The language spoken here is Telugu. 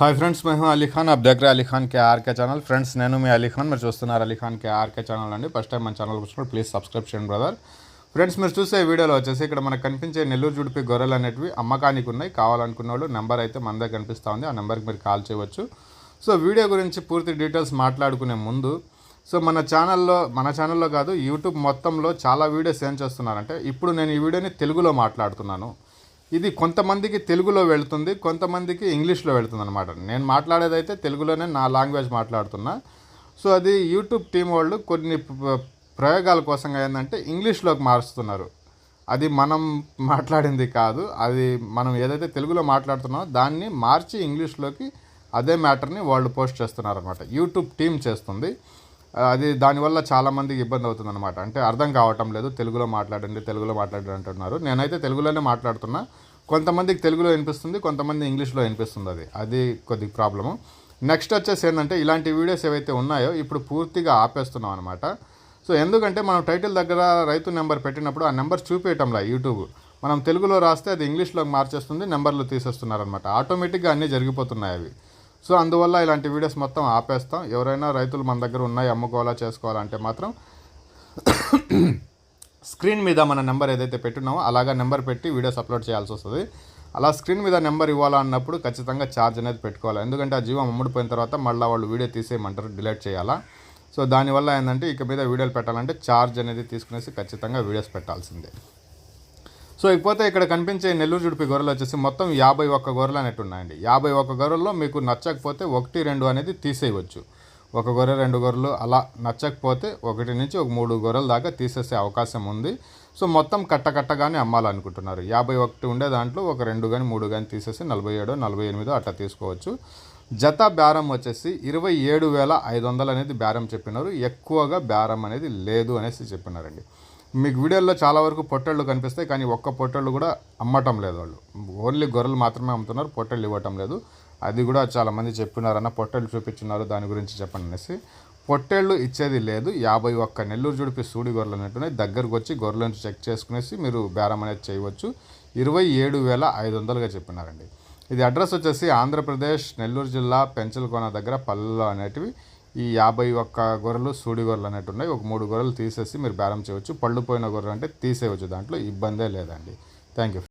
హాయ్ ఫ్రెండ్స్ మేము అలీ ఖాన్ అబ్ దగ్గర Ali Khan K RK channel friends నేను మీ అలీ ఖాన్ మీరు చూస్తున్నారు అలీఖాన్ కే ఆర్కే ఛానల్ అండి। ఫస్ట్ టైం మన ఛానల్ వచ్చినప్పుడు ప్లీజ్ సబ్స్క్రైబ్ చేయండి బ్రదర్ ఫ్రెండ్స్ మీరు చూసే వీడియోలో వచ్చేసి ఇక్కడ మనకు కనిపించే నెల్లూరు జుడిపి గొర్రెలు అనేటివి అమ్మకానికి ఉన్నాయి. కావాలనుకున్న వాళ్ళు నెంబర్ అయితే మన దగ్గర కనిపిస్తూ ఉంది. ఆ నెంబర్కి మీరు కాల్ చేయవచ్చు. సో వీడియో గురించి పూర్తి డీటెయిల్స్ మాట్లాడుకునే ముందు సో మన ఛానల్లో మన ఛానల్లో కాదు యూట్యూబ్ మొత్తంలో చాలా వీడియోస్ ఏం చేస్తున్నారంటే ఇప్పుడు నేను ఈ వీడియోని తెలుగులో మాట్లాడుతున్నాను. ఇది కొంతమందికి తెలుగులో వెళ్తుంది కొంతమందికి ఇంగ్లీష్లో వెళుతుంది అనమాట నేను మాట్లాడేదైతే తెలుగులోనే నా లాంగ్వేజ్ మాట్లాడుతున్నా. సో అది యూట్యూబ్ టీం వాళ్ళు కొన్ని ప్రయోగాల కోసం ఏంటంటే ఇంగ్లీష్లోకి మారుస్తున్నారు. అది మనం మాట్లాడింది కాదు అది మనం ఏదైతే తెలుగులో మాట్లాడుతున్నామో దాన్ని మార్చి ఇంగ్లీష్లోకి అదే మ్యాటర్ని వాళ్ళు పోస్ట్ చేస్తున్నారు అనమాట యూట్యూబ్ టీం చేస్తుంది. అది దానివల్ల చాలామందికి ఇబ్బంది అవుతుంది అనమాట అంటే అర్థం కావటం లేదు తెలుగులో మాట్లాడండి తెలుగులో మాట్లాడండి అంటున్నారు. నేనైతే తెలుగులోనే మాట్లాడుతున్నా. కొంతమందికి తెలుగులో వినిపిస్తుంది కొంతమంది ఇంగ్లీష్లో వినిపిస్తుంది అది. అది కొద్ది ప్రాబ్లము నెక్స్ట్ వచ్చేసి ఏంటంటే ఇలాంటి వీడియోస్ ఏవైతే ఉన్నాయో ఇప్పుడు పూర్తిగా ఆపేస్తున్నాం అనమాట సో ఎందుకంటే మనం టైటిల్ దగ్గర రైతు నెంబర్ పెట్టినప్పుడు ఆ నెంబర్ చూపించటంలా యూట్యూబ్ మనం తెలుగులో రాస్తే అది ఇంగ్లీష్లోకి మార్చేస్తుంది నెంబర్లు తీసేస్తున్నారనమాట ఆటోమేటిక్గా అన్నీ జరిగిపోతున్నాయి అవి. సో అందువల్ల ఇలాంటి వీడియోస్ మొత్తం ఆపేస్తాం. ఎవరైనా రైతులు మన దగ్గర ఉన్నాయి అమ్ముకోవాలా చేసుకోవాలంటే మాత్రం స్క్రీన్ మీద మన నెంబర్ ఏదైతే పెట్టున్నామో అలాగా నెంబర్ పెట్టి వీడియోస్ అప్లోడ్ చేయాల్సి వస్తుంది. అలా స్క్రీన్ మీద నెంబర్ ఇవ్వాలన్నప్పుడు ఖచ్చితంగా ఛార్జ్ అనేది పెట్టుకోవాలి. ఎందుకంటే ఆ జీవం అమ్ముడిపోయిన తర్వాత మళ్ళీ వాళ్ళు వీడియో తీసేయమంటారు డిలీట్ చేయాలా. సో దానివల్ల ఏంటంటే ఇక మీద వీడియోలు పెట్టాలంటే ఛార్జ్ అనేది తీసుకునేసి ఖచ్చితంగా వీడియోస్ పెట్టాల్సిందే. సో ఇకపోతే ఇక్కడ కనిపించే నెల్లూరు జుడిపి గొర్రెలు వచ్చేసి మొత్తం యాభై ఒక్క గొర్రెలు అనేవి ఉన్నాయండి. యాభై ఒక్క గొర్రెల్లో మీకు నచ్చకపోతే ఒకటి రెండు అనేది తీసేయవచ్చు. ఒక గొర్రె రెండు గొర్రెలు అలా నచ్చకపోతే ఒకటి నుంచి ఒక మూడు గొర్రెల దాకా తీసేసే అవకాశం ఉంది. సో మొత్తం కట్టకట్టగానే అమ్మాలనుకుంటున్నారు. యాభై ఒకటి ఉండే దాంట్లో ఒక రెండు కానీ మూడు కానీ తీసేసి నలభై ఏడో నలభై ఎనిమిదో అట్లా తీసుకోవచ్చు. జత బేరం వచ్చేసి ఇరవై ఏడు వేల ఐదు వందలు అనేది బేరం చెప్పినారు. ఎక్కువగా బేరం అనేది లేదు అనేసి చెప్పినారండి. మీకు వీడియోలో చాలా వరకు పొట్టళ్ళు కనిపిస్తాయి కానీ ఒక్క పొట్టళ్ళు కూడా అమ్మటం లేదు వాళ్ళు. ఓన్లీ గొర్రెలు మాత్రమే అమ్ముతున్నారు పొట్టళ్ళు ఇవ్వటం లేదు. అది కూడా చాలా మంది చెప్పినారన్న పొట్టళ్ళు చూపించున్నారు దాని గురించి చెప్పండి అనేసి. పొట్టేళ్ళు ఇచ్చేది లేదు యాభై ఒక్క నెల్లూరు జుడిపి సూడి గొర్రెలు అనేట్టున్నాయి దగ్గరకు వచ్చి గొర్రెలను చెక్ చేసుకునేసి మీరు బేరం అనేది చేయవచ్చు. ఇరవై ఏడు వేల ఐదు వందలుగా చెప్పినారండి. ఇది అడ్రస్ వచ్చేసి ఆంధ్రప్రదేశ్ నెల్లూరు జిల్లా పెంచలకోన దగ్గర పల్లెలు అనేటివి. ఈ యాభై ఒక్క గొర్రెలు సూడి గొర్రెలు అనేటు ఉన్నాయి. ఒక మూడు గొర్రెలు తీసేసి మీరు బేరం చేయవచ్చు. పళ్ళు పోయిన గొర్రెలు అంటే తీసేయవచ్చు. దాంట్లో ఇబ్బందే లేదండి. Thank you.